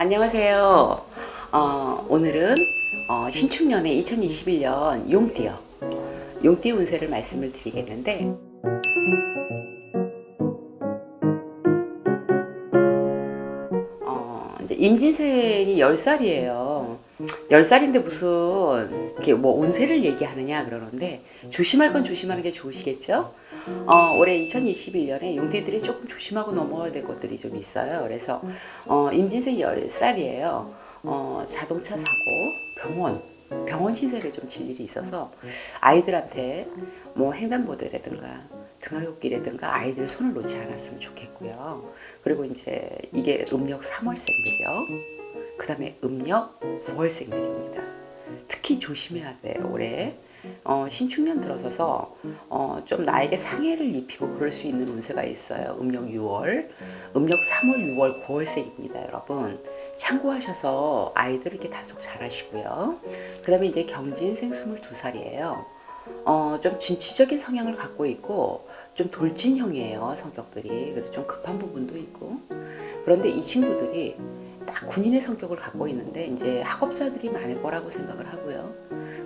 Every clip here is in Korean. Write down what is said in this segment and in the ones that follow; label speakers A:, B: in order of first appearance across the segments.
A: 안녕하세요. 어, 오늘은 어, 신축년의 2021년 용띠요. 용띠 운세를 말씀을 드리겠는데 어, 이제 임진생이 10살이에요. 10살인데 무슨 이렇게 뭐 운세를 얘기하느냐 그러는데 조심할 건 조심하는 게 좋으시겠죠? 어, 올해 2021년에 용띠들이 조금 조심하고 넘어야 될 것들이 좀 있어요. 그래서 어, 임진생 10살이에요. 어, 자동차 사고, 병원, 병원 신세를 좀 질 일이 있어서 아이들한테 뭐 횡단보도라든가 등하굣길이라든가 아이들 손을 놓지 않았으면 좋겠고요. 그리고 이제 이게 음력 3월생들이요. 그 다음에 음력 9월생들입니다. 특히 조심해야 돼요, 올해. 어, 신축년 들어서서 어, 좀 나에게 상해를 입히고 그럴 수 있는 운세가 있어요. 음력 6월, 음력 3월, 6월, 9월생입니다, 여러분. 참고하셔서 아이들 이렇게 다속 잘 하시고요. 그 다음에 이제 경진생 22살이에요. 어, 좀 진취적인 성향을 갖고 있고 좀 돌진형이에요, 성격들이. 그리고 좀 급한 부분도 있고. 그런데 이 친구들이 딱 군인의 성격을 갖고 있는데 이제 학업자들이 많을 거라고 생각을 하고요.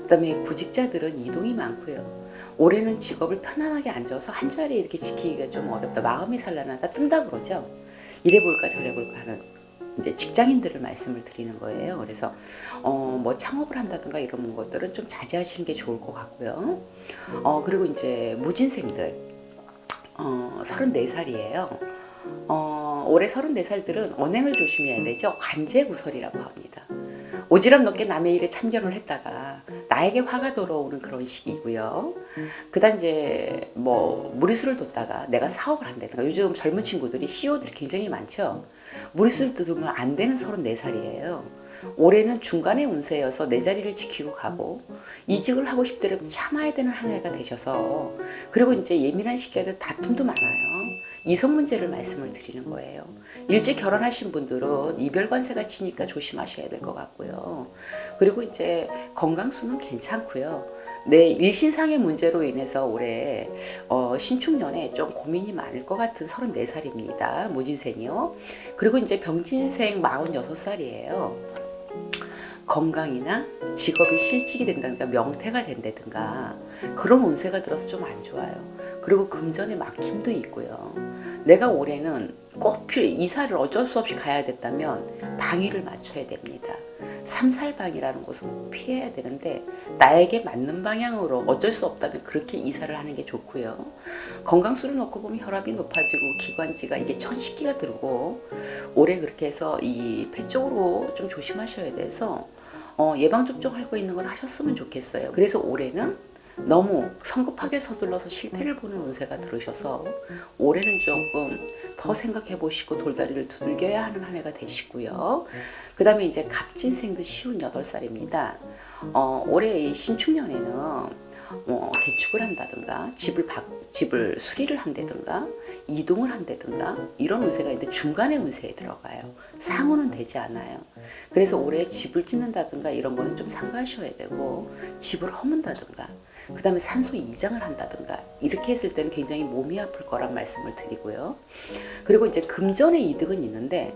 A: 그다음에 구직자들은 이동이 많고요. 올해는 직업을 편안하게 앉아서 한 자리에 이렇게 지키기가 좀 어렵다. 마음이 산란하다. 뜬다 그러죠. 이래 볼까 저래 볼까 하는 이제 직장인들을 말씀을 드리는 거예요. 그래서 어 뭐 창업을 한다든가 이런 것들은 좀 자제하시는 게 좋을 것 같고요. 어 그리고 이제 무진생들 어 34살이에요. 어, 올해 34살들은 언행을 조심해야 되죠. 관제구설이라고 합니다. 오지랖 넓게 남의 일에 참견을 했다가 나에게 화가 돌아오는 그런 시기고요. 그다음 이제 뭐 무리수를 뒀다가 내가 사업을 한다든가 요즘 젊은 친구들이 CEO들이 굉장히 많죠. 무리수를 두면 안 되는 34살이에요. 올해는 중간의 운세여서 내 자리를 지키고 가고 이직을 하고 싶더라도 참아야 되는 한 해가 되셔서 그리고 이제 예민한 시기에도 다툼도 많아요. 이성 문제를 말씀을 드리는 거예요. 일찍 결혼하신 분들은 이별 관세가 치니까 조심하셔야 될 것 같고요. 그리고 이제 건강수는 괜찮고요. 내 일신상의 문제로 인해서 올해 어, 신축년에 좀 고민이 많을 것 같은 34살입니다. 무진생이요. 그리고 이제 병진생 46살이에요. 건강이나 직업이 실직이 된다든가 명태가 된다든가 그런 운세가 들어서 좀 안 좋아요. 그리고 금전의 막힘도 있고요. 내가 올해는 꼭 필요 이사를 어쩔 수 없이 가야 됐다면 방위를 맞춰야 됩니다. 삼살방이라는 곳은 꼭 피해야 되는데 나에게 맞는 방향으로 어쩔 수 없다면 그렇게 이사를 하는 게 좋고요. 건강수를 놓고 보면 혈압이 높아지고 기관지가 이게 천식기가 들고 올해 그렇게 해서 이 폐 쪽으로 좀 조심하셔야 돼서 어, 예방 접종 할 거 있는 걸 하셨으면 좋겠어요. 그래서 올해는 너무 성급하게 서둘러서 실패를 보는 운세가 들으셔서 올해는 조금 더 생각해 보시고 돌다리를 두들겨야 하는 한 해가 되시고요. 그 다음에 이제 갑진생도 쉬운 8살입니다. 어, 올해 이 신축년에는 뭐 대축을 한다든가 집을 바, 집을 수리를 한다든가 이동을 한다든가 이런 운세가 있는데 중간에 운세에 들어가요. 상호는 되지 않아요. 그래서 올해 집을 짓는다든가 이런 거는 좀 삼가하셔야 되고 집을 허문다든가 그 다음에 산소 이장을 한다든가 이렇게 했을 때는 굉장히 몸이 아플 거란 말씀을 드리고요. 그리고 이제 금전의 이득은 있는데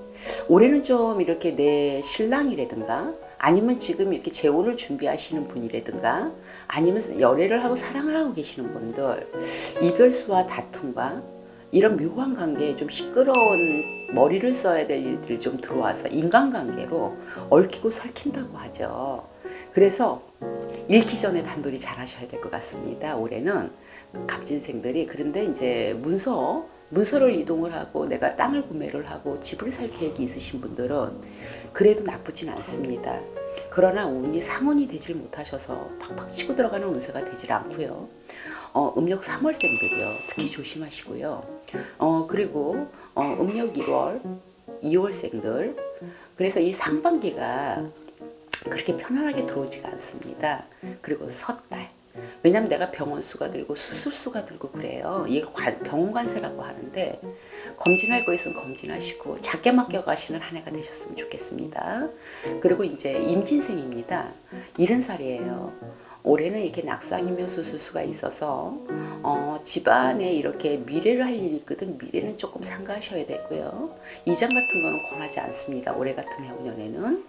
A: 올해는 좀 이렇게 내 신랑이라든가 아니면 지금 이렇게 재혼을 준비하시는 분이라든가 아니면 열애를 하고 사랑을 하고 계시는 분들 이별수와 다툼과 이런 묘한 관계에 좀 시끄러운 머리를 써야 될 일들이 좀 들어와서 인간관계로 얽히고 설킨다고 하죠. 그래서 잃기 전에 단돌이 잘 하셔야 될 것 같습니다. 올해는 갑진생들이 그런데 이제 문서 문서를 이동을 하고 내가 땅을 구매를 하고 집을 살 계획이 있으신 분들은 그래도 나쁘진 않습니다. 그러나 운이 상운이 되질 못하셔서 팍팍 치고 들어가는 운세가 되질 않고요. 어, 음력 3월생들이요. 특히 조심하시고요. 어, 그리고 어, 음력 1월, 2월생들. 그래서 이 상반기가 그렇게 편안하게 들어오지가 않습니다. 그리고 섣달. 왜냐면 내가 병원 수가 들고 수술 수가 들고 그래요. 이게 관- 병원 관세라고 하는데 검진할 거 있으면 검진하시고 작게 맡겨 가시는 한 해가 되셨으면 좋겠습니다. 그리고 이제 임진생입니다. 70살이에요. 올해는 이렇게 낙상이며 수술수가 있어서 어, 집안에 이렇게 미래를 할 일이 있거든 미래는 조금 삼가하셔야 되고요. 이장 같은 거는 권하지 않습니다. 올해 같은 해운년에는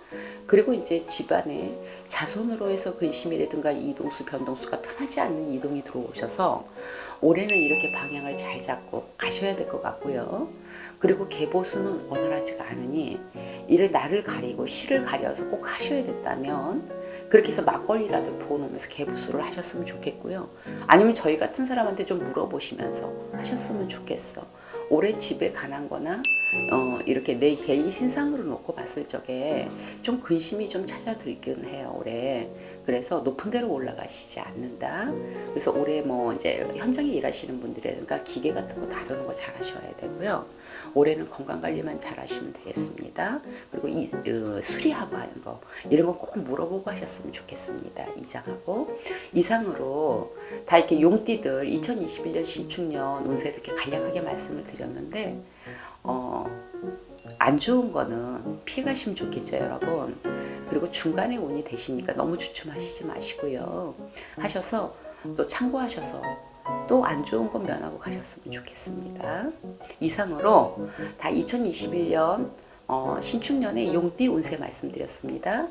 A: 그리고 이제 집안에 자손으로 해서 근심이라든가 이동수 변동수가 편하지 않는 이동이 들어오셔서 올해는 이렇게 방향을 잘 잡고 가셔야 될 것 같고요. 그리고 개보수는 원활하지가 않으니 이를 나를 가리고 시를 가려서 꼭 하셔야 됐다면 그렇게 해서 막걸리라도 부어놓으면서 개부수를 하셨으면 좋겠고요. 아니면 저희 같은 사람한테 좀 물어보시면서 하셨으면 좋겠어. 올해 집에 관한 거나 어, 이렇게 내 개인 신상으로 놓고 봤을 적에 좀 근심이 좀 찾아들긴 해요, 올해. 그래서 높은 데로 올라가시지 않는다. 그래서 올해 뭐 이제 현장에 일하시는 분들이니까 기계 같은 거 다루는 거 잘 하셔야 되고요. 올해는 건강 관리만 잘 하시면 되겠습니다. 그리고 이 어, 수리하고 하는 거 이런 거 꼭 물어보고 하셨으면 좋겠습니다. 이장하고 이상으로 다 이렇게 용띠들 2021년 신축년 운세를 이렇게 간략하게 말씀을 드렸는데 어, 안 좋은 거는 피가시면 좋겠죠, 여러분. 그리고 중간에 운이 되시니까 너무 주춤하시지 마시고요. 하셔서 또 참고하셔서 또 안 좋은 건 면하고 가셨으면 좋겠습니다. 이상으로 다 2021년 어, 신축년의 용띠 운세 말씀드렸습니다.